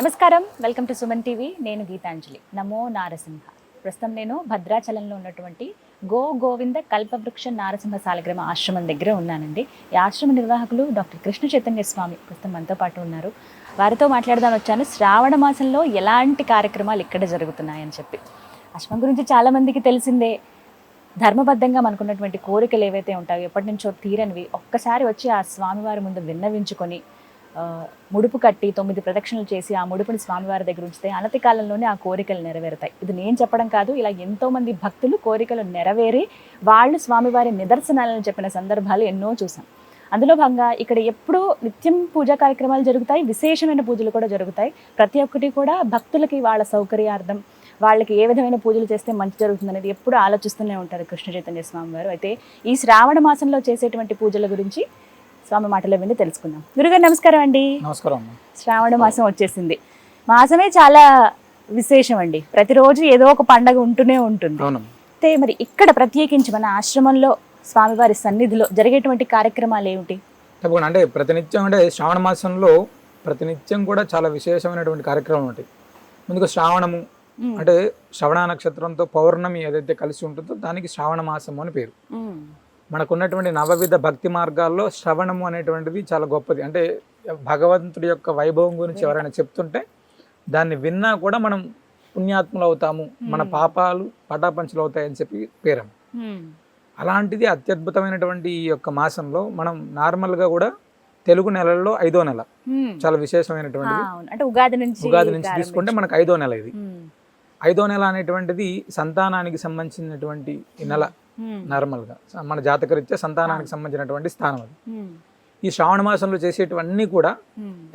నమస్కారం. Welcome to Suman TV. నేను గీతాంజలి. నమో నారసింహ. ప్రస్తుతం నేను భద్రాచలంలో ఉన్నటువంటి గో గోవింద కల్పవృక్ష నారసింహ సాలగ్రామ ఆశ్రమం దగ్గర ఉన్నానండి. ఈ ఆశ్రమ నిర్వాహకులు డాక్టర్ కృష్ణ చైతన్య స్వామి ప్రస్తుతం మనతో పాటు ఉన్నారు. వారితో మాట్లాడదాని వచ్చాను. శ్రావణ మాసంలో ఎలాంటి కార్యక్రమాలు ఇక్కడ జరుగుతున్నాయని చెప్పి. ఆశ్రమం గురించి చాలామందికి తెలిసిందే. ధర్మబద్ధంగా మనకున్నటువంటి కోరికలు ఏవైతే ఉంటాయో ఎప్పటి నుంచో తీరనివి ఒక్కసారి వచ్చి ఆ స్వామివారి ముందు విన్నవించుకొని ముడుపు కట్టి తొమ్మిది ప్రదక్షిణలు చేసి ఆ ముడుపుని స్వామివారి దగ్గర ఉంచితే అనతి కాలంలోనే ఆ కోరికలు నెరవేరుతాయి. ఇది నేను చెప్పడం కాదు ఇలా ఎంతోమంది భక్తులు కోరికలు నెరవేరి వాళ్ళు స్వామివారి నిదర్శనాలను చెప్పిన సందర్భాలు ఎన్నో చూసాం అందులో భాగంగా ఇక్కడ ఎప్పుడూ నిత్యం పూజా కార్యక్రమాలు జరుగుతాయి విశేషమైన పూజలు కూడా జరుగుతాయి. ప్రతి ఒక్కటి కూడా భక్తులకి వాళ్ళ సౌకర్యార్థం వాళ్ళకి ఏ విధమైన పూజలు చేస్తే మంచి జరుగుతుంది అనేది ఎప్పుడు ఆలోచిస్తూనే ఉంటారు కృష్ణ చైతన్య స్వామి వారు అయితే ఈ శ్రావణ మాసంలో చేసేటువంటి పూజల గురించి స్వామి మాటలో విని తెలుసుకుందాం. గురుగారు నమస్కారం అండి. నమస్కారం శ్రావణ మాసం వచ్చేసింది. మాసమే చాలా విశేషం అండి. ప్రతిరోజు ఏదో ఒక పండగ ఉంటూనే ఉంటుంది. అయితే మరి ఇక్కడ ప్రత్యేకించి మన ఆశ్రమంలో స్వామివారి సన్నిధిలో జరిగేటువంటి కార్యక్రమాలు ఏమిటి? తప్పకుండా. అంటే ప్రతినిత్యం అంటే శ్రావణ మాసంలో ప్రతినిత్యం కూడా చాలా విశేషమైనటువంటి కార్యక్రమం ఉంటాయి ముందుగా శ్రావణము. అంటే శ్రవణ నక్షత్రంతో పౌర్ణమి ఏదైతే కలిసి ఉంటుందో దానికి శ్రావణ మాసము అని పేరు. మనకున్నటువంటి నవవిధ భక్తి మార్గాల్లో శ్రవణము అనేటువంటిది చాలా గొప్పది. అంటే భగవంతుడి యొక్క వైభవం గురించి ఎవరైనా చెప్తుంటే దాన్ని విన్నా కూడా మనం పుణ్యాత్ములు అవుతాము మన పాపాలు పటాపంచలు అవుతాయని చెప్పి పేరం. మ్మ్. అలాంటిది అత్యద్భుతమైనటువంటి ఈ యొక్క మాసంలో మనం నార్మల్గా కూడా తెలుగు నెలల్లో ఐదో నెల. చాలా విశేషమైనటువంటిది. అంటే ఉగాది నుంచి ఉగాది నుంచి తీసుకుంటే మనకు ఐదో నెల ఇది. ఐదో నెల అనేటువంటిది సంతానానికి సంబంధించినటువంటి నెల. నార్మల్గా. మన జాతకరీత్యా సంతానానికి సంబంధించినటువంటి స్థానం అది. ఈ శ్రావణ మాసంలో చేసేటివన్నీ కూడా.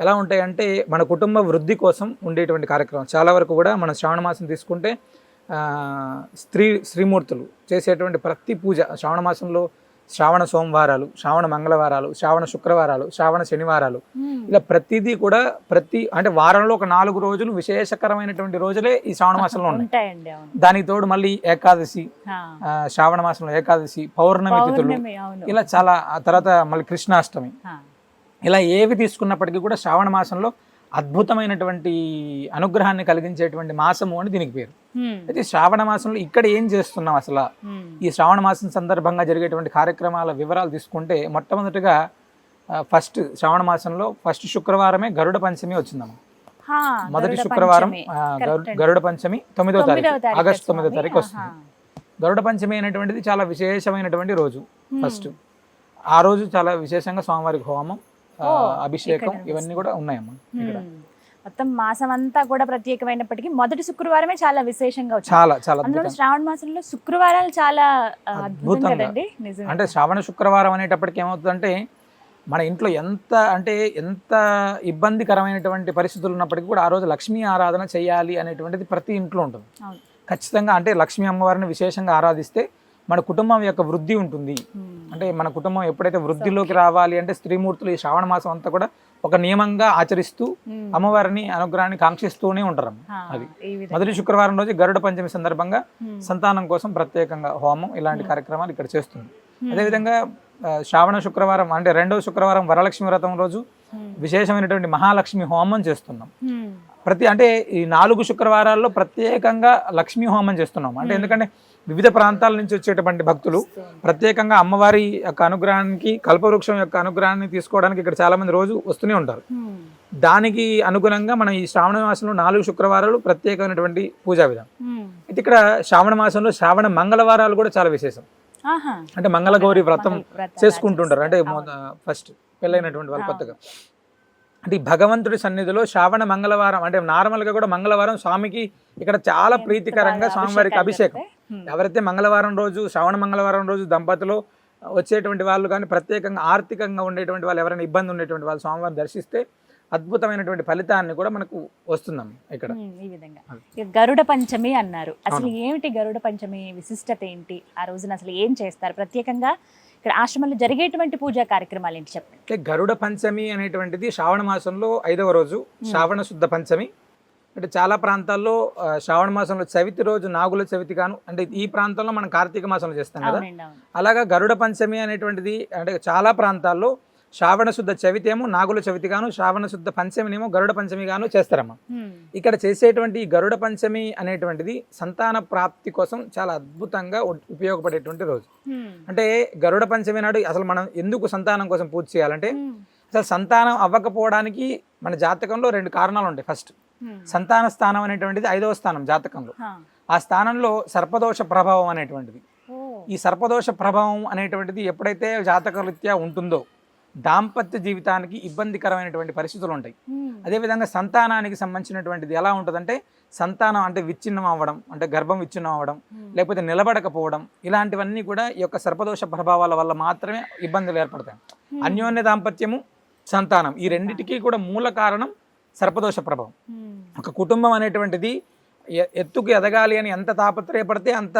ఎలా ఉంటాయంటే మన కుటుంబ వృద్ధి కోసం ఉండేటువంటి కార్యక్రమం. చాలా వరకు కూడా మన శ్రావణ మాసం తీసుకుంటే ఆ, స్త్రీ శ్రీమూర్తులు చేసేటువంటి ప్రతి పూజ శ్రావణ మాసంలో శ్రావణ సోమవారాలు శ్రావణ మంగళవారాలు శ్రావణ శుక్రవారాలు శ్రావణ శనివారాలు. ఇలా ప్రతిదీ కూడా ప్రతి అంటే వారంలో ఒక నాలుగు రోజులు విశేషకరమైనటువంటి రోజులే ఈ శ్రావణ మాసంలో ఉన్నాయి. దానికి తోడు మళ్ళీ ఏకాదశి శ్రావణ మాసంలో ఏకాదశి పౌర్ణమి తిథులు. ఇలా చాలా ఆ తర్వాత మళ్ళీ కృష్ణాష్టమి. ఇలా ఏవి తీసుకున్నప్పటికీ కూడా శ్రావణ మాసంలో అద్భుతమైనటువంటి అనుగ్రహాన్ని కలిగించేటువంటి మాసము అని దీనికి పేరు. అయితే శ్రావణ మాసంలో ఇక్కడ ఏం చేస్తున్నాం అసలు. ఈ శ్రావణ మాసం సందర్భంగా జరిగేటువంటి కార్యక్రమాల వివరాలు తీసుకుంటే మొట్టమొదటిగా ఫస్ట్ శ్రావణ మాసంలో ఫస్ట్ శుక్రవారమే గరుడ పంచమి వచ్చిందమ్మ మొదటి శుక్రవారం. గరుడ పంచమి తొమ్మిదో తారీఖు ఆగస్టు తొమ్మిదో. తారీఖు వస్తుంది. గరుడ పంచమి అనేటువంటిది చాలా విశేషమైనటువంటి రోజు. ఫస్ట్ ఆ రోజు చాలా విశేషంగా స్వామివారికి హోమం అభిషేకం ఇవన్నీ కూడా ఉన్నాయమ్మా ఇక్కడ. మొత్తం మాసం అంతా కూడా ప్రత్యేకమైనప్పటికీ మొదటి శుక్రవారమే చాలా విశేషంగా చాలా చాలా అందులో శ్రావణ మాసంలో శుక్రవారాలు చాలా అద్భుతంగా. అంటే శ్రావణ శుక్రవారం అనేటప్పటికి ఏమవుతుందంటే మన ఇంట్లో ఎంత అంటే ఎంత ఇబ్బందికరమైనటువంటి పరిస్థితులు ఉన్నప్పటికీ కూడా ఆ రోజు లక్ష్మీ ఆరాధన చేయాలి అనేటువంటిది ప్రతి ఇంట్లో ఉంటుంది. ఖచ్చితంగా అంటే లక్ష్మీ అమ్మవారిని విశేషంగా ఆరాధిస్తే మన కుటుంబం యొక్క వృద్ధి ఉంటుంది. మ్మ్. అంటే మన కుటుంబం ఎప్పుడైతే వృద్ధిలోకి రావాలి అంటే స్త్రీమూర్తులు ఈ శ్రావణ మాసం అంతా కూడా ఒక నియమంగా ఆచరిస్తూ మ్మ్. అమ్మవారిని అనుగ్రహాన్ని కాంక్షిస్తూనే ఉంటారు అది. మొదటి శుక్రవారం రోజు గరుడ పంచమి సందర్భంగా మ్మ్. సంతానం కోసం ప్రత్యేకంగా హోమం ఇలాంటి కార్యక్రమాలు ఇక్కడ చేస్తుంది. అదేవిధంగా శ్రావణ శుక్రవారం అంటే రెండవ శుక్రవారం వరలక్ష్మి వ్రతం రోజు. విశేషమైనటువంటి మహాలక్ష్మి హోమం చేస్తున్నాం. ప్రతి అంటే ఈ నాలుగు శుక్రవారాల్లో ప్రత్యేకంగా లక్ష్మీ హోమం చేస్తున్నాం. అంటే ఎందుకంటే వివిధ ప్రాంతాల నుంచి వచ్చేటువంటి భక్తులు ప్రత్యేకంగా అమ్మవారి యొక్క అనుగ్రహానికి కల్పవృక్షం యొక్క అనుగ్రహాన్ని తీసుకోవడానికి ఇక్కడ చాలా మంది రోజు వస్తూనే ఉంటారు. దానికి అనుగుణంగా మనం ఈ శ్రావణ మాసంలో నాలుగు శుక్రవారాలు ప్రత్యేకమైనటువంటి పూజా విధానం. అయితే ఇక్కడ శ్రావణ మాసంలో శ్రావణ మంగళవారాలు కూడా చాలా విశేషం. అంటే మంగళగౌరి వ్రతం చేసుకుంటుంటారు అంటే. ఫస్ట్ పెళ్ళైనటువంటి వాళ్ళు కొత్తగా అంటే భగవంతుడి సన్నిధిలో శ్రావణ మంగళవారం అంటే నార్మల్గా కూడా మంగళవారం స్వామికి ఇక్కడ చాలా ప్రీతికరంగా స్వామివారికి అభిషేకం. ఎవరైతే మంగళవారం రోజు శ్రావణ మంగళవారం రోజు దంపతులు వచ్చేటువంటి వాళ్ళు కానీ ప్రత్యేకంగా ఆర్థికంగా ఉండేటువంటి వాళ్ళు ఎవరైనా ఇబ్బంది ఉండేటువంటి వాళ్ళు స్వామివారిని దర్శిస్తే అద్భుతమైనటువంటి ఫలితాన్ని కూడా మనకు వస్తుందమ్మ ఇక్కడ. ఈ విధంగా. గరుడ పంచమి అన్నారు. అసలు ఏమిటి గరుడ పంచమి విశిష్టత ఏంటి? ఆ రోజున అసలు ఏం చేస్తారు? ప్రత్యేకంగా ఇక్కడ ఆశ్రమంలో జరిగేటువంటి పూజా కార్యక్రమాలు ఏంటి చెప్పండి. అంటే గరుడ పంచమి అనేటువంటిది శ్రావణ మాసంలో ఐదవ రోజు శ్రావణ శుద్ధ పంచమి. అంటే చాలా ప్రాంతాల్లో శ్రావణ మాసంలో చవితి రోజు నాగుల చవితి కాను అంటే ఈ ప్రాంతంలో మనం కార్తీక మాసంలో చేస్తాం కదా. అలాగా గరుడ పంచమి అనేటువంటిది అంటే చాలా ప్రాంతాల్లో శ్రావణ శుద్ధ చవితి ఏమో నాగుల చవితి గాను శ్రావణ శుద్ధ పంచమినేమో గరుడ పంచమి గాను చేస్తారమ్మా. ఇక్కడ చేసేటువంటి గరుడ పంచమి అనేటువంటిది సంతాన ప్రాప్తి కోసం చాలా అద్భుతంగా ఉపయోగపడేటువంటి రోజు. అంటే గరుడ పంచమి నాడు అసలు మనం ఎందుకు సంతానం కోసం పూజ చేయాలంటే. అసలు సంతానం అవ్వకపోవడానికి మన జాతకంలో రెండు కారణాలు ఉంటాయి ఫస్ట్. సంతాన స్థానం అనేటువంటిది ఐదవ స్థానం జాతకంలో. ఆ స్థానంలో సర్పదోష ప్రభావం అనేటువంటిది. ఈ సర్పదోష ప్రభావం అనేటువంటిది ఎప్పుడైతే జాతకరీత్యా ఉంటుందో దాంపత్య జీవితానికి ఇబ్బందికరమైనటువంటి పరిస్థితులు ఉంటాయి. అదేవిధంగా సంతానానికి సంబంధించినటువంటిది ఎలా ఉంటుందంటే సంతానం అంటే విచ్ఛిన్నం అవ్వడం అంటే గర్భం విచ్ఛిన్నం అవ్వడం. లేకపోతే నిలబడకపోవడం ఇలాంటివన్నీ కూడా ఈ యొక్క సర్పదోష ప్రభావాల వల్ల మాత్రమే ఇబ్బందులు ఏర్పడతాయి. అన్యోన్య దాంపత్యము సంతానం ఈ రెండిటికి కూడా మూల కారణం సర్పదోష ప్రభావం. ఒక కుటుంబం అనేటువంటిది ఎత్తుకు ఎదగాలి అని ఎంత తాపత్రయపడితే అంత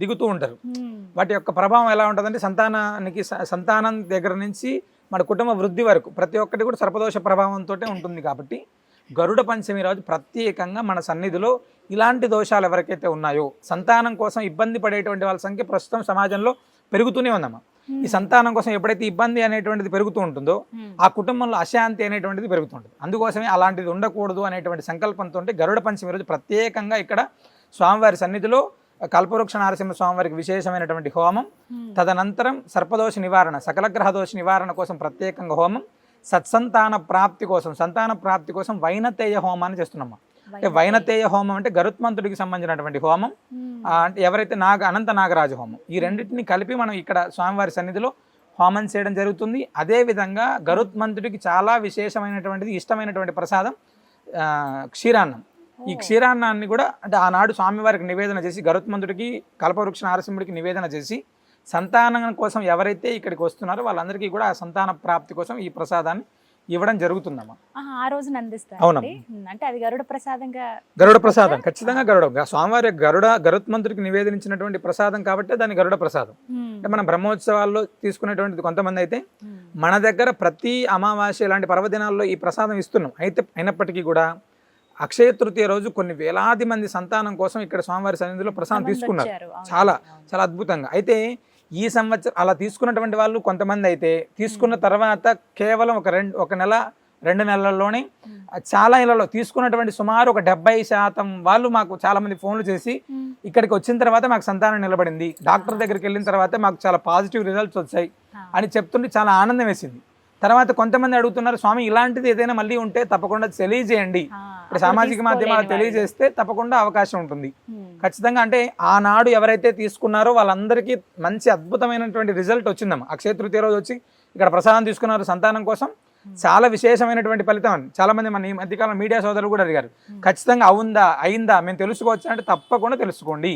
దిగుతూ ఉంటారు. వాటి యొక్క ప్రభావం ఎలా ఉంటుందంటే సంతానానికి సంతానం దగ్గర నుంచి మన కుటుంబ వృద్ధి వరకు ప్రతి ఒక్కటి కూడా సర్పదోష ప్రభావంతో ఉంటుంది కాబట్టి గరుడ పంచమి రోజు ప్రత్యేకంగా మన సన్నిధిలో ఇలాంటి దోషాలు ఎవరికైతే ఉన్నాయో సంతానం కోసం ఇబ్బంది పడేటువంటి వాళ్ళ సంఖ్య ప్రస్తుతం సమాజంలో పెరుగుతూనే ఉందమ్మా ఈ సంతానం కోసం ఎప్పుడైతే ఇబ్బంది అనేటువంటిది పెరుగుతూ ఉంటుందో. ఆ కుటుంబంలో అశాంతి అనేటువంటిది పెరుగుతుంటుంది అందుకోసమే అలాంటిది ఉండకూడదు అనేటువంటి సంకల్పంతో గరుడ పంచమి రోజు ప్రత్యేకంగా ఇక్కడ స్వామివారి సన్నిధిలో కల్పవృక్ష నారసింహ స్వామివారికి విశేషమైనటువంటి హోమం. తదనంతరం సర్పదోష నివారణ సకల గ్రహ దోష నివారణ కోసం ప్రత్యేకంగా హోమం. సత్సంతాన ప్రాప్తి కోసం సంతాన ప్రాప్తి కోసం వైనతేయ హోమాన్ని చేస్తున్నాం అంటే వైనతేయ. హోమం అంటే గరుత్మంతుడికి సంబంధించినటువంటి హోమం. అంటే ఎవరైతే నాగ అనంత నాగరాజ హోమం. ఈ రెండింటిని కలిపి మనం ఇక్కడ స్వామివారి సన్నిధిలో హోమం చేయడం జరుగుతుంది. అదే విధంగా గరుత్మంతుడికి చాలా విశేషమైనటువంటిది ఇష్టమైనటువంటి ప్రసాదం క్షీరాన్నం. ఈ క్షీరాన్నాన్ని కూడా అంటే ఆనాడు స్వామివారికి నివేదన చేసి గరుత్మంతుడికి కల్పవృక్ష నారసింహుడికి నివేదన చేసి సంతానం కోసం ఎవరైతే ఇక్కడికి వస్తున్నారో వాళ్ళందరికీ కూడా ఆ సంతాన ప్రాప్తి కోసం ఈ ప్రసాదాన్ని ఇవ్వడం జరుగుతుందమ్మా ఆ రోజున అందిస్తారు. అంటే అది గరుడ ప్రసాదంగా గరుడ ప్రసాదం ఖచ్చితంగా గరుడ స్వామివారి గరుడ గరుత్మంతుడికి నివేదించినటువంటి ప్రసాదం కాబట్టి దాని గరుడ ప్రసాదం. అంటే మన బ్రహ్మోత్సవాల్లో తీసుకునేటువంటిది కొంతమంది అయితే. మన దగ్గర ప్రతి అమావాస్య ఇలాంటి పర్వదినాల్లో ఈ ప్రసాదం ఇస్తున్నాం అయితే అయినప్పటికీ కూడా అక్షయ తృతీయ రోజు కొన్ని వేలాది మంది సంతానం కోసం ఇక్కడ స్వామివారి సన్నిధిలో ప్రసాదం తీసుకున్నారు చాలా. చాలా అద్భుతంగా అయితే ఈ సంవత్సరం అలా తీసుకున్నటువంటి వాళ్ళు కొంతమంది అయితే తీసుకున్న తర్వాత కేవలం ఒక రెండు ఒక నెల రెండు నెలల్లోనే. చాలా ఇళ్ళలో తీసుకున్నటువంటి సుమారు ఒక డెబ్బై శాతం వాళ్ళు మాకు చాలా మంది ఫోన్లు చేసి. ఇక్కడికి వచ్చిన తర్వాత మాకు సంతానం నిలబడింది డాక్టర్ దగ్గరికి వెళ్ళిన తర్వాత మాకు చాలా పాజిటివ్ రిజల్ట్స్ వచ్చాయి. అని చెప్తుంటే చాలా ఆనందం వేసింది తర్వాత కొంతమంది అడుగుతున్నారు స్వామి ఇలాంటిది ఏదైనా మళ్ళీ ఉంటే తప్పకుండా తెలియజేయండి. ఇప్పుడు సామాజిక మాధ్యమాలు తెలియజేస్తే తప్పకుండా అవకాశం ఉంటుంది. ఖచ్చితంగా అంటే ఆనాడు ఎవరైతే తీసుకున్నారో వాళ్ళందరికీ మంచి అద్భుతమైనటువంటి రిజల్ట్ వచ్చిందమ్మా. అక్షయ తృతీయ రోజు వచ్చి ఇక్కడ ప్రసాదం తీసుకున్నారు సంతానం కోసం. చాలా విశేషమైనటువంటి ఫలితం అని చాలా మంది మన ఈ మధ్యకాలం మీడియా సోదరులు కూడా అడిగారు. ఖచ్చితంగా అవుందా అయిందా మేము తెలుసుకోవచ్చా అంటే తప్పకుండా తెలుసుకోండి.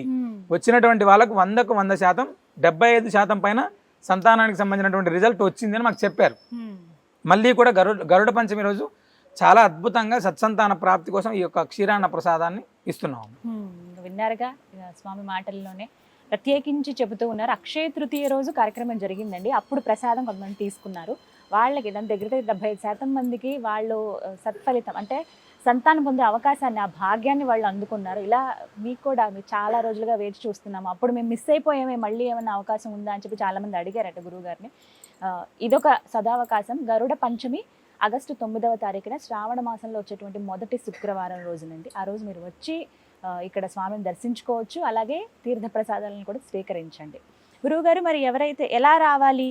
వచ్చినటువంటి వాళ్ళకు వందకు వంద శాతం డెబ్బై ఐదు శాతం పైన సంతానానికి సంబంధించినటువంటి రిజల్ట్ వచ్చిందని మాకు చెప్పారు. మళ్ళీ కూడా గరుడ గరుడ పంచమి రోజు చాలా అద్భుతంగా సత్సంతాన ప్రాప్తి కోసం ఈ యొక్క క్షీరాన్న ప్రసాదాన్ని ఇస్తున్నాము. విన్నారుగా? స్వామి మాటల్లోనే ప్రత్యేకించి చెబుతూ ఉన్నారు. అక్షయ తృతీయ రోజు కార్యక్రమం జరిగిందండి. అప్పుడు ప్రసాదం కొంతమంది తీసుకున్నారు. వాళ్ళకి దాని దగ్గర దగ్గర డెబ్బై ఐదు శాతం మందికి వాళ్ళు సత్ఫలితం అంటే సంతానం పొందే అవకాశాన్ని ఆ భాగ్యాన్ని వాళ్ళు అందుకున్నారు. ఇలా మీకు కూడా మీరు చాలా రోజులుగా వేచి చూస్తున్నాము అప్పుడు మేము మిస్ అయిపోయామే మళ్ళీ ఏమైనా అవకాశం ఉందా అని చెప్పి చాలా మంది అడిగారట గురువుగారిని. ఇదొక సదావకాశం. గరుడ పంచమి ఆగస్టు తొమ్మిదవ తారీఖున శ్రావణ మాసంలో వచ్చేటువంటి మొదటి శుక్రవారం రోజునండి. ఆ రోజు మీరు వచ్చి ఇక్కడ స్వామిని దర్శించుకోవచ్చు. అలాగే తీర్థ ప్రసాదాలను కూడా స్వీకరించండి. గురువుగారు మరి ఎవరైతే ఎలా రావాలి?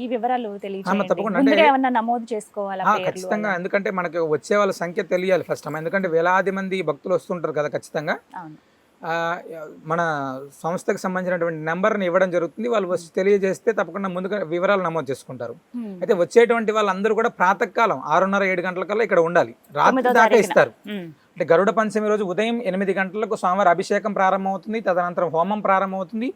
ఈ వివరాలు తెలియజేయండి నమోదు చేసుకోవాలా ఖచ్చితంగా? ఎందుకంటే మనకి వచ్చే వాళ్ళ సంఖ్య తెలియాలి ఫస్ట్ ఎందుకంటే వేలాది మంది భక్తులు వస్తుంటారు కదా ఖచ్చితంగా. మన సంస్థకు సంబంధించినటువంటి నెంబర్ని ఇవ్వడం జరుగుతుంది. వాళ్ళు వచ్చి తెలియజేస్తే తప్పకుండా ముందుగా వివరాలు నమోదు చేసుకుంటారు. అయితే వచ్చేటువంటి వాళ్ళందరూ కూడా ప్రాతకాలం ఆరున్నర ఏడు గంటలకల్లా ఇక్కడ ఉండాలి. రాత్రి దాకా. ఇస్తారు. అంటే గరుడ పంచమి రోజు ఉదయం ఎనిమిది గంటలకు స్వామివారి అభిషేకం ప్రారంభమవుతుంది. తదనంతరం హోమం ప్రారంభమవుతుంది.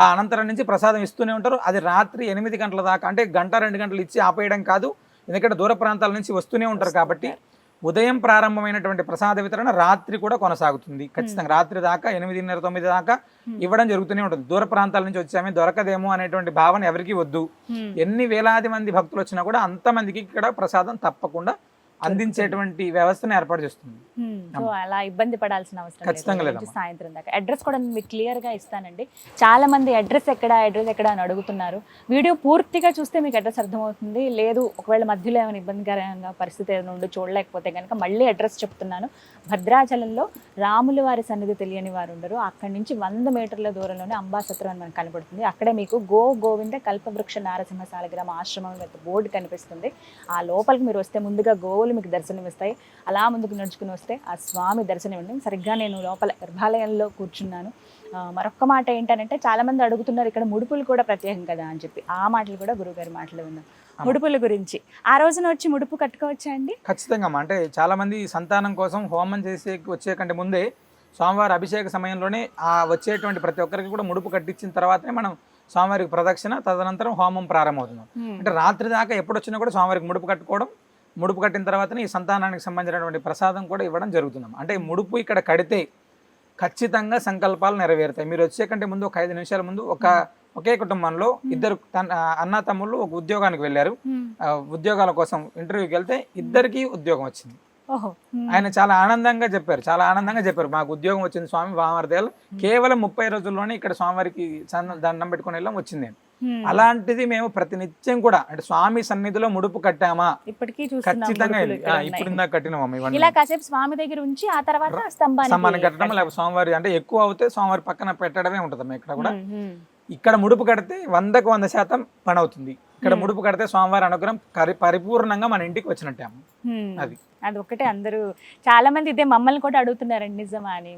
ఆ అనంతరం నుంచి ప్రసాదం ఇస్తూనే ఉంటారు. అది రాత్రి ఎనిమిది గంటల దాకా అంటే గంట రెండు గంటలు ఇచ్చి ఆపేయడం కాదు. ఎందుకంటే దూర ప్రాంతాల నుంచి వస్తూనే ఉంటారు కాబట్టి ఉదయం ప్రారంభమైనటువంటి ప్రసాద వితరణ రాత్రి కూడా కొనసాగుతుంది. ఖచ్చితంగా రాత్రి దాకా ఎనిమిదిన్నర తొమ్మిది దాకా ఇవ్వడం జరుగుతూనే ఉంటుంది. దూర ప్రాంతాల నుంచి వచ్చామే దొరకదేమో అనేటువంటి భావన ఎవరికీ వద్దు. ఎన్ని వేలాది మంది భక్తులు వచ్చినా కూడా అంతమందికి ఇక్కడ ప్రసాదం తప్పకుండా అందించేటువంటి వ్యవస్థను ఏర్పాటు చేస్తుంది. సో అలా ఇబ్బంది పడాల్సిన అవసరం లేదు. సాయంత్రం దాకా. అడ్రస్ కూడా మీకు క్లియర్గా ఇస్తానండి. చాలా మంది అడ్రస్ ఎక్కడ అడ్రస్ ఎక్కడ అని అడుగుతున్నారు. వీడియో పూర్తిగా చూస్తే మీకు అడ్రస్ అర్థమవుతుంది. లేదు ఒకవేళ మధ్యలో ఏమైనా ఇబ్బందికరంగా పరిస్థితి ఏమైనా ఉండి చూడలేకపోతే కనుక మళ్ళీ అడ్రస్ చెప్తున్నాను. భద్రాచలంలో రాముల వారి సన్నిధి తెలియని వారు ఉండరు. అక్కడి నుంచి వంద మీటర్ల దూరంలోనే అంబాసత్రం అని మనకు కనపడుతుంది అక్కడే మీకు గో గోవింద కల్పవృక్ష నారసింహ సాలగ్రామ ఆశ్రమం యొక్క బోర్డు కనిపిస్తుంది. ఆ లోపలికి మీరు వస్తే ముందుగా గోవులు మీకు దర్శనమిస్తాయి అలా ముందుకు నడుచుకుని వస్తే ఆ స్వామి దర్శనం ఇవ్వండి సరిగ్గా నేను లోపల గర్భాలయంలో కూర్చున్నాను. ఆ, మరొక్క మాట ఏంటంటే చాలా మంది అడుగుతున్నారు ఇక్కడ ముడుపులు కూడా ప్రత్యేకం కదా? అని చెప్పి. ఆ మాటలు కూడా గురువుగారి మాటలు విన్నాం ముడుపుల గురించి. ఆ రోజున వచ్చి ముడుపు కట్టుకోవచ్చా అండి? ఖచ్చితంగా. అంటే చాలా మంది సంతానం కోసం హోమం చేసే వచ్చే కంటే ముందే స్వామివారి అభిషేక సమయంలోనే ఆ వచ్చేటువంటి ప్రతి ఒక్కరికి కూడా ముడుపు కట్టించిన తర్వాతనే మనం స్వామివారికి ప్రదక్షిణ తదనంతరం హోమం ప్రారంభమవుతుంది. అంటే రాత్రి దాకా ఎప్పుడు వచ్చినా కూడా స్వామివారికి ముడుపు కట్టుకోవడం ముడుపు కట్టిన తర్వాతనే ఈ సంతానానికి సంబంధించినటువంటి ప్రసాదం కూడా ఇవ్వడం జరుగుతుంది. అంటే ముడుపు ఇక్కడ కడితే ఖచ్చితంగా సంకల్పాలు నెరవేరుతాయి. మీరు వచ్చే కంటే ముందు ఒక ఐదు నిమిషాల ముందు ఒక ఒకే కుటుంబంలో ఇద్దరు తన అన్న తమ్ముళ్ళు ఒక ఉద్యోగానికి వెళ్ళారు. ఉద్యోగాల కోసం ఇంటర్వ్యూకి వెళ్తే ఇద్దరికి ఉద్యోగం వచ్చింది. ఆయన చాలా ఆనందంగా చెప్పారు. చాలా ఆనందంగా చెప్పారు. మాకు ఉద్యోగం వచ్చింది స్వామి వామర్దేలు కేవలం ముప్పై రోజుల్లోనే ఇక్కడ స్వామివారికి దండం పెట్టుకుని వెళ్ళాం వచ్చింది. అలాంటిది మేము ప్రతినిత్యం కూడా అంటే స్వామి సన్నిధిలో ముడుపు కట్టామా ఇప్పటికీ ఖచ్చితంగా. ఇప్పుడు ఇందాక కట్టినామా ఇవన్నీ ఇలా కాసేపు స్వామి దగ్గర ఉంచి ఆ తర్వాత స్తంభానికి సమ్మానం కట్టడం లేకపోతే స్వామివారి అంటే ఎక్కువ అవుతే స్వామివారి పక్కన పెట్టడమే ఉంటుంది ఇక్కడ కూడా. ఇక్కడ ముడుపు కడితే వందకు వంద శాతం పని అవుతుంది ఇక్కడ. ముడుపు కడితే స్వామివారి అనుగ్రహం పరిపూర్ణంగా మన ఇంటికి వచ్చినట్టే. అది. అది ఒక్కటే అందరూ చాలా మంది ఇదే మమ్మల్ని కూడా అడుగుతున్నారండి నిజమా అని.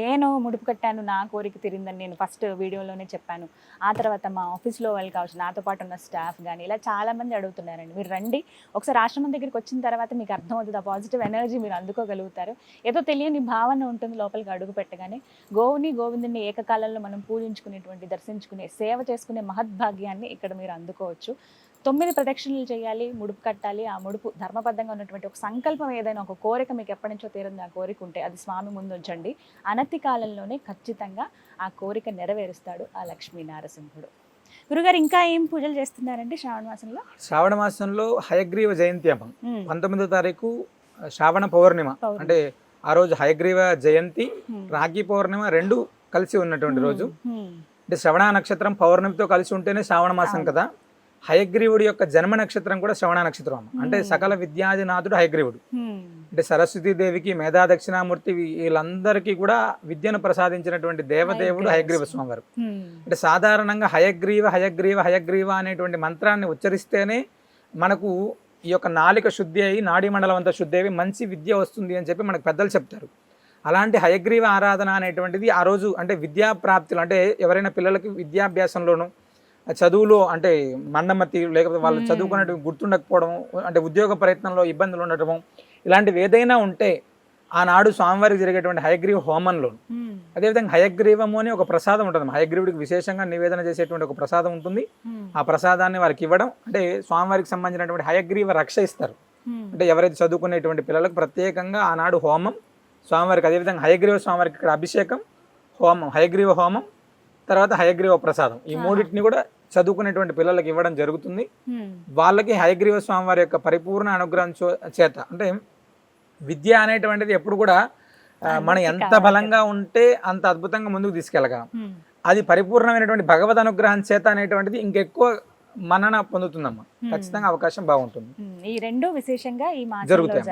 నేను ముడుపు కట్టాను నా కోరిక తీరిందని నేను ఫస్ట్ వీడియోలోనే చెప్పాను. ఆ తర్వాత మా ఆఫీస్లో వాళ్ళు కావచ్చు నాతో పాటు ఉన్న స్టాఫ్ కానీ ఇలా చాలా మంది అడుగుతున్నారండి. మీరు రండి. ఒకసారి ఆశ్రమం దగ్గరికి వచ్చిన తర్వాత మీకు అర్థమవుతుంది ఆ పాజిటివ్ ఎనర్జీ మీరు అందుకోగలుగుతారు. ఏదో తెలియని భావన ఉంటుంది లోపలికి అడుగు పెట్టగానే గోవుని గోవిందుని ఏకకాలంలో మనం పూజించుకునేటువంటి దర్శించుకునే సేవ చేసుకునే మహద్భాగ్యాన్ని ఇక్కడ మీరు అందుకోవచ్చు. తొమ్మిది ప్రదక్షిణలు చేయాలి ముడుపు కట్టాలి ఆ ముడుపు ధర్మబద్ధంగా ఉన్నటువంటి ఒక సంకల్పం ఏదైనా ఒక కోరిక మీకు ఎప్పటి నుంచో తీరింది ఆ కోరిక ఉంటే అది స్వామి ముందు ఉంచండి. అనతి కాలంలోనే ఖచ్చితంగా ఆ కోరిక నెరవేరుస్తాడు ఆ లక్ష్మీ నారసింహుడు. గురుగారు ఇంకా ఏం పూజలు చేస్తున్నారండి శ్రావణ మాసంలో? శ్రావణ మాసంలో హయగ్రీవ జయంతి అమ్మ. పంతొమ్మిదో తారీఖు శ్రావణ పౌర్ణిమ. అంటే ఆ రోజు హయగ్రీవ జయంతి రాఖీ పౌర్ణిమ రెండు కలిసి ఉన్నటువంటి రోజు. అంటే శ్రవణ నక్షత్రం పౌర్ణమితో కలిసి ఉంటేనే శ్రావణ మాసం. కదా. హయగ్రీవుడి యొక్క జన్మ నక్షత్రం కూడా శ్రవణ నక్షత్రం అమ్మ. అంటే Hmm. సకల విద్యాధినాథుడు హయగ్రీవుడు ఉమ్, అంటే సరస్వతీ దేవికి మేధా దక్షిణామూర్తి వీ- వీళ్ళందరికీ కూడా విద్యను ప్రసాదించినటువంటి దేవదేవుడు హయగ్రీవ స్వామి. స్వామివారు ఉమ్, అంటే సాధారణంగా హయగ్రీవ హయగ్రీవ హయగ్రీవ అనేటువంటి మంత్రాన్ని ఉచ్చరిస్తేనే మనకు ఈ యొక్క నాలిక శుద్ధి అయి నాడీ మండలం అంతా శుద్ధి అయి మంచి విద్య వస్తుంది అని చెప్పి మనకు పెద్దలు చెప్తారు అలాంటి హయగ్రీవ ఆరాధన అనేటువంటిది ఆ రోజు అంటే విద్యా ప్రాప్తులు అంటే ఎవరైనా పిల్లలకి విద్యాభ్యాసంలోను చదువులో అంటే మందమతి లేకపోతే వాళ్ళు. చదువుకున్నట్టు గుర్తుండకపోవడం అంటే ఉద్యోగ ప్రయత్నంలో ఇబ్బందులు ఉండటం ఇలాంటివి ఏదైనా ఉంటే ఆనాడు స్వామివారికి జరిగేటువంటి హయగ్రీవ హోమంలో అదేవిధంగా హయగ్రీవము అని ఒక ప్రసాదం ఉంటుంది. హయగ్రీవుడికి విశేషంగా నివేదన చేసేటువంటి ఒక ప్రసాదం ఉంటుంది. ఆ ప్రసాదాన్ని వారికి ఇవ్వడం అంటే స్వామివారికి సంబంధించినటువంటి హయగ్రీవ రక్ష ఇస్తారు. అంటే ఎవరైతే చదువుకునేటువంటి పిల్లలకు ప్రత్యేకంగా ఆనాడు హోమం స్వామివారికి అదేవిధంగా హయగ్రీవ స్వామివారికి ఇక్కడ అభిషేకం హోమం హయగ్రీవ హోమం తర్వాత హయగ్రీవ ప్రసాదం ఈ. మూడింటిని కూడా చదువుకునేటువంటి పిల్లలకి ఇవ్వడం జరుగుతుంది వాళ్ళకి హయగ్రీవ స్వామివారి యొక్క పరిపూర్ణ అనుగ్రహం చేత అంటే విద్య అనేటువంటిది ఎప్పుడు కూడా మనం ఎంత. బలంగా ఉంటే అంత అద్భుతంగా ముందుకు తీసుకెళ్ళగలం. అది పరిపూర్ణమైనటువంటి భగవద్ అనుగ్రహం చేత అనేటువంటిది ఇంకెక్కువ మన్నన పొందుతుందమ్మా. ఖచ్చితంగా అవకాశం బాగుంటుంది. ఈ రెండు విశేషంగా ఈ జరుగుతాయి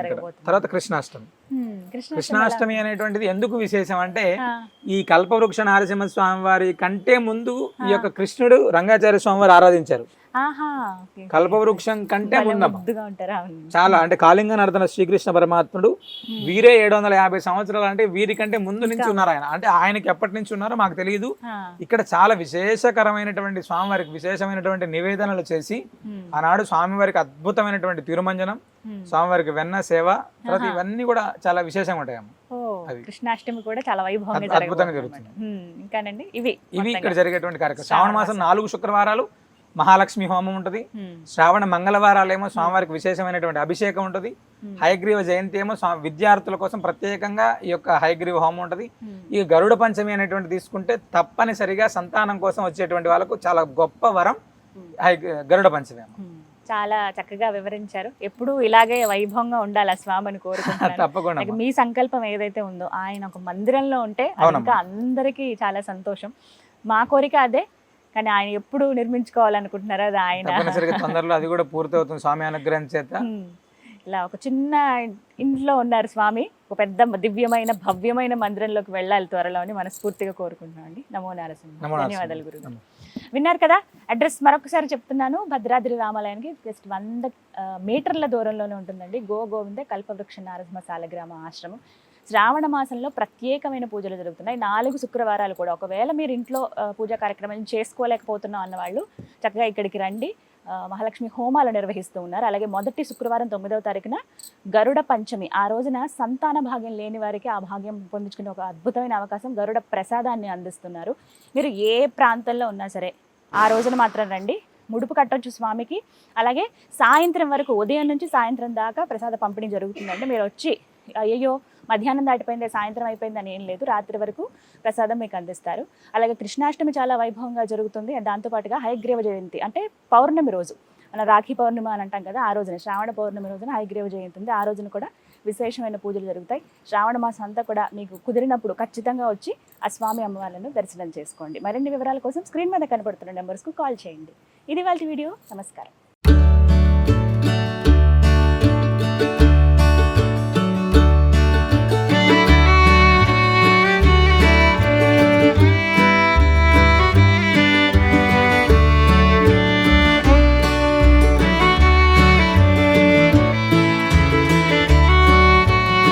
తర్వాత కృష్ణాష్టమి. కృష్ణాష్టమి అనేటువంటిది ఎందుకు విశేషం అంటే ఈ కల్పవృక్ష నారసింహ స్వామి వారి కంటే ముందు ఈ యొక్క కృష్ణుడు రంగాచార్య స్వామి వారు ఆరాధించారు. కల్పవృక్షం కంటే అవును. చాలా అంటే కాళింగ నర్తన శ్రీకృష్ణ పరమాత్ముడు. వీరే ఏడు వందల యాభై సంవత్సరాలు అంటే వీరికంటే ముందు నుంచి ఉన్నారు ఆయన అంటే ఆయనకి ఎప్పటి నుంచి ఉన్నారో మాకు తెలియదు. ఇక్కడ చాలా విశేషకరమైనటువంటి స్వామివారికి విశేషమైన నివేదనలు చేసి ఆనాడు స్వామివారికి అద్భుతమైనటువంటి తిరుమంజనం. స్వామివారికి వెన్న సేవ తర్వాత. ఇవన్నీ కూడా చాలా విశేషంగా ఉంటాయి. కృష్ణాష్టమి కూడా చాలా వైభవంగా అద్భు- అద్భుతంగా జరుగుతుంది. ఇంకానండి ఇవి ఇవి. ఇక్కడ జరిగేటువంటి కార్యక్రమం. శ్రావణ మాసం నాలుగు శుక్రవారాలు మహాలక్ష్మి హోమం ఉంటుంది. శ్రావణ మంగళవారాలు ఏమో స్వామివారికి విశేషమైనటువంటి అభిషేకం ఉంటుంది. హయగ్రీవ జయంతి ఏమో విద్యార్థుల కోసం ప్రత్యేకంగా ఈ యొక్క హయగ్రీవ హోమం ఉంటుంది. ఈ గరుడ పంచమి అనేటువంటి తీసుకుంటే తప్పనిసరిగా సంతానం కోసం వచ్చేటువంటి వాళ్ళకు చాలా గొప్ప వరం. గరుడ పంచమి అమ్మ. ఉమ్. చాలా చక్కగా వివరించారు ఎప్పుడూ ఇలాగే వైభవంగా ఉండాలి ఆ స్వామిని కోరుకుంటున్నాను తప్పకుండా మీ సంకల్పం ఏదైతే ఉందో ఆయన ఒక మందిరంలో ఉంటే. ఇంకా అందరికీ చాలా సంతోషం మా కోరిక అదే కానీ ఆయన ఎప్పుడు నిర్మించుకోవాలనుకుంటున్నారో అది ఆయన తొందరలో అది కూడా పూర్తవుతుంది స్వామి అనుగ్రహం చేత. ఇలా ఒక చిన్న ఇంట్లో ఉన్నారు స్వామి ఒక పెద్ద దివ్యమైన భవ్యమైన మందిరంలోకి వెళ్ళాలి త్వరలో అని మనస్ఫూర్తిగా కోరుకుంటున్నాం అండి నమో నారసింహ. ధన్యవాదాలు గురు విన్నారు కదా? అడ్రస్ మరొకసారి చెప్తున్నాను. భద్రాద్రి రామాలయానికి జస్ట్ వంద మీటర్ల దూరంలోనే ఉంటుందండి. గో గోవింద కల్పవృక్ష నారసింహ సాలగ్రామ ఆశ్రమం. శ్రావణ మాసంలో ప్రత్యేకమైన పూజలు జరుగుతున్నాయి. నాలుగు శుక్రవారాలు కూడా. ఒకవేళ మీరు ఇంట్లో పూజా కార్యక్రమం చేసుకోలేకపోతున్నాం అన్న వాళ్ళు చక్కగా ఇక్కడికి రండి. మహాలక్ష్మి హోమాలు నిర్వహిస్తూ ఉన్నారు. అలాగే మొదటి శుక్రవారం తొమ్మిదవ తారీఖున గరుడ పంచమి. ఆ రోజున సంతాన భాగ్యం లేని వారికి ఆ భాగ్యం పొందించుకునే ఒక అద్భుతమైన అవకాశం గరుడ ప్రసాదాన్ని అందిస్తున్నారు. మీరు ఏ ప్రాంతంలో ఉన్నా సరే ఆ రోజున మాత్రం రండి. ముడుపు కట్టొచ్చు స్వామికి. అలాగే సాయంత్రం వరకు ఉదయం నుంచి సాయంత్రం దాకా ప్రసాద పంపిణీ జరుగుతుందండి. మీరు వచ్చి అయ్యో మధ్యాహ్నం దాటిపోయింది సాయంత్రం అయిపోయింది అని ఏం లేదు. రాత్రి వరకు ప్రసాదం మీకు అందిస్తారు. అలాగే కృష్ణాష్టమి చాలా వైభవంగా జరుగుతుంది. దాంతోపాటుగా హయగ్రీవ జయంతి అంటే పౌర్ణమి రోజు. మన రాఖీ పౌర్ణిమ అని అంటాం కదా ఆ రోజున శ్రావణ పౌర్ణమి రోజున హయగ్రీవ జయంతి ఉంది. ఆ రోజున కూడా విశేషమైన పూజలు జరుగుతాయి. శ్రావణ మాసం అంతా కూడా మీకు కుదిరినప్పుడు ఖచ్చితంగా వచ్చి ఆ స్వామి అమ్మవార్లను దర్శనం చేసుకోండి. మరిన్ని వివరాల కోసం స్క్రీన్ మీద కనపడుతున్న నెంబర్స్కు కాల్ చేయండి. ఇది వాళ్ళ వీడియో. నమస్కారం.